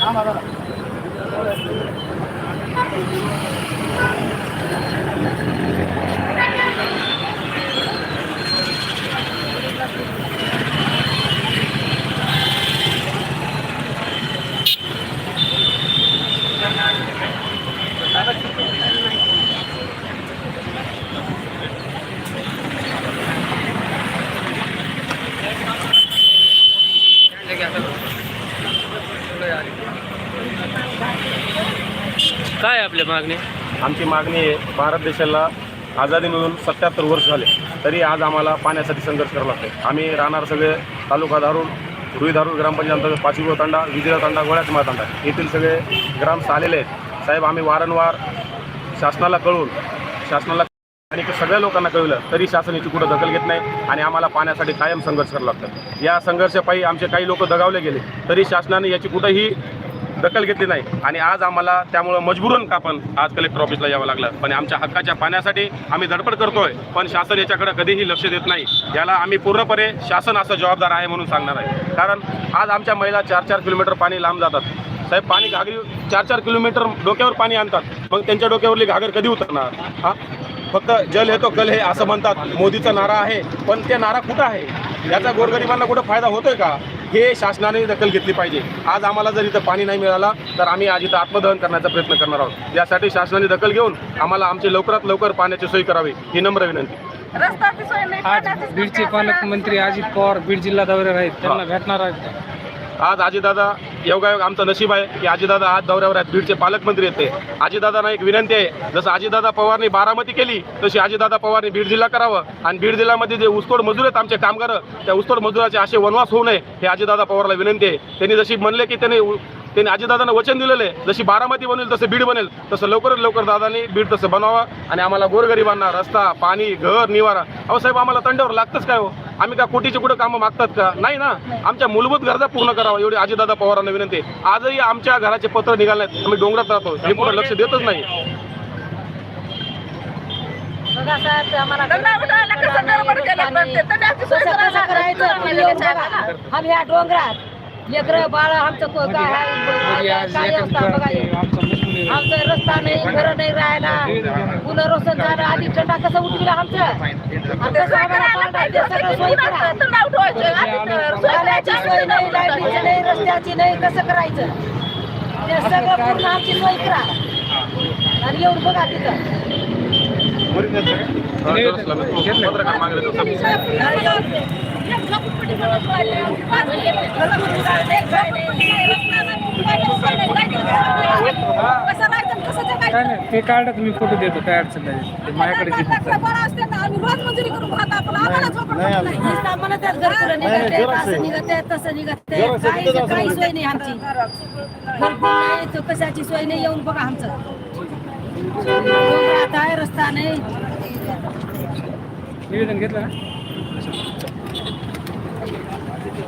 嗯好的好的。काय आपल्या मागणी? आमची मागणी आहे भारत देशाला आझादी मिळून सत्याहत्तर वर्ष झाले. तरी आज आम्हाला पाण्यासाठी संघर्ष करावा लागतो आम्ही राहणार सगळे तालुका धारून रुई धारूर ग्रामपंचायत अंतर्गत पाचवीगो तांडा विजय तांडा गोळ्याचमा तांडा. येथील सगळे ग्रामस्थ आलेले आहेत. साहेब आम्ही वारंवार शासनाला कळून शासनाला आणि सगळ्या लोकांना कळवलं तरी शासन याची कुठं दखल घेत नाही आणि आम्हाला पाण्यासाठी कायम संघर्ष करावा लागतं या संघर्षापायी आमचे काही लोक दगावले गेले तरी शासनाने याची कुठंही दखल घेतली नाही. आणि आज आम्हाला त्यामुळं मजबूरन का पण आज कलेक्टर ऑफिसला यावं लागलं. पण आमच्या हक्काच्या पाण्यासाठी आम्ही धडपड करतोय. पण शासन याच्याकडे कधीही लक्ष देत नाही. याला आम्ही पूर्णपणे शासन असं जबाबदार आहे म्हणून सांगणार आहे. कारण आज आमच्या महिला चार चार किलोमीटर पाणी लांब जातात. साहेब पाणी घागरी चार चार किलोमीटर डोक्यावर पाणी आणतात. मग त्यांच्या डोक्यावरली घागर कधी उतरणार? हा? फक्त जल येतो कल हे असं म्हणतात. मोदीचा नारा आहे. पण ते नारा कुठं आहे? याचा गोरगरिबांना कुठं फायदा होतोय का? हे शासनाने दखल घेतली पाहिजे. आज आम्हाला जर इथं पाणी नाही मिळालं तर आम्ही आज इथं आत्मदहन करण्याचा प्रयत्न करणार आहोत. यासाठी शासनाने दखल घेऊन आम्हाला आमची लवकरात लवकर पाण्याची सोय करावी ही नम्र विनंती. रस्त्याची सोय नाही आज बीडचे पालकमंत्री अजित पवार बीड जिल्हा दौऱ्यावर आहेत त्यांना भेटणार आहेत. आज आजीदादा योगायोग आमचं नशीब आहे की आजीदादा आज दौऱ्यावर आहेत. बीडचे पालकमंत्री येते आजीदादांना एक विनंती आहे. जसं आजीदादा पवारनी बारामती केली तशी आजीदादा पवारनी बीड जिल्हा करावं. आणि बीड जिल्ह्यामध्ये जे ऊसतोड मजूर आहेत आमचे कामगार त्या ऊसतोड मजुराचे असे वनवास होऊ नये हे आजीदादा पवारला विनंती आहे. त्यांनी जशी म्हणले की त्यांनी त्यांनी आजीदादांना वचन दिलेलं आहे. जशी बारामती बनेल तसं बीड बनेल. तसं लवकरात लवकर दादांनी बीड तसं बनवावं. आणि आम्हाला गोरगरिबांना रस्ता पाणी घर निवारा. अहो साहेब आम्हाला तंड्यावर लागतंच काय हो? आम्ही का कोटीचे कुठं कामं मागतात का? नाही ना. आमच्या मूलभूत गरजा पूर्ण करावा एवढी आजीदादा पवारांना विनंती. आजही आमच्या घराचे पत्र निघाले नाहीत. आम्ही डोंगरात राहतो. हे पुढे लक्ष देतच नाही. आम्ही डोंगरात. लेकर बाळ आमचं को- काय आमचा रस्ता नाही घर नाही राहायला. पुनर्वसन झालं आधी थंडा कसं उठविला आमचं? नाही लाईटीची नाही रस्त्याची नाही कसं करायचं? ते सगळं पूर्ण आमची सोय करा. आणि येऊन बघा तिथं. पत्रकार काय नाही ते काढा तुम्ही फोटो देतो काय अडचण नाही. माझ्याकडे काय काय आमची कशाची सोय नाही येऊन बघा आमचं आहे रस्ता नाही निवेदन घेतलं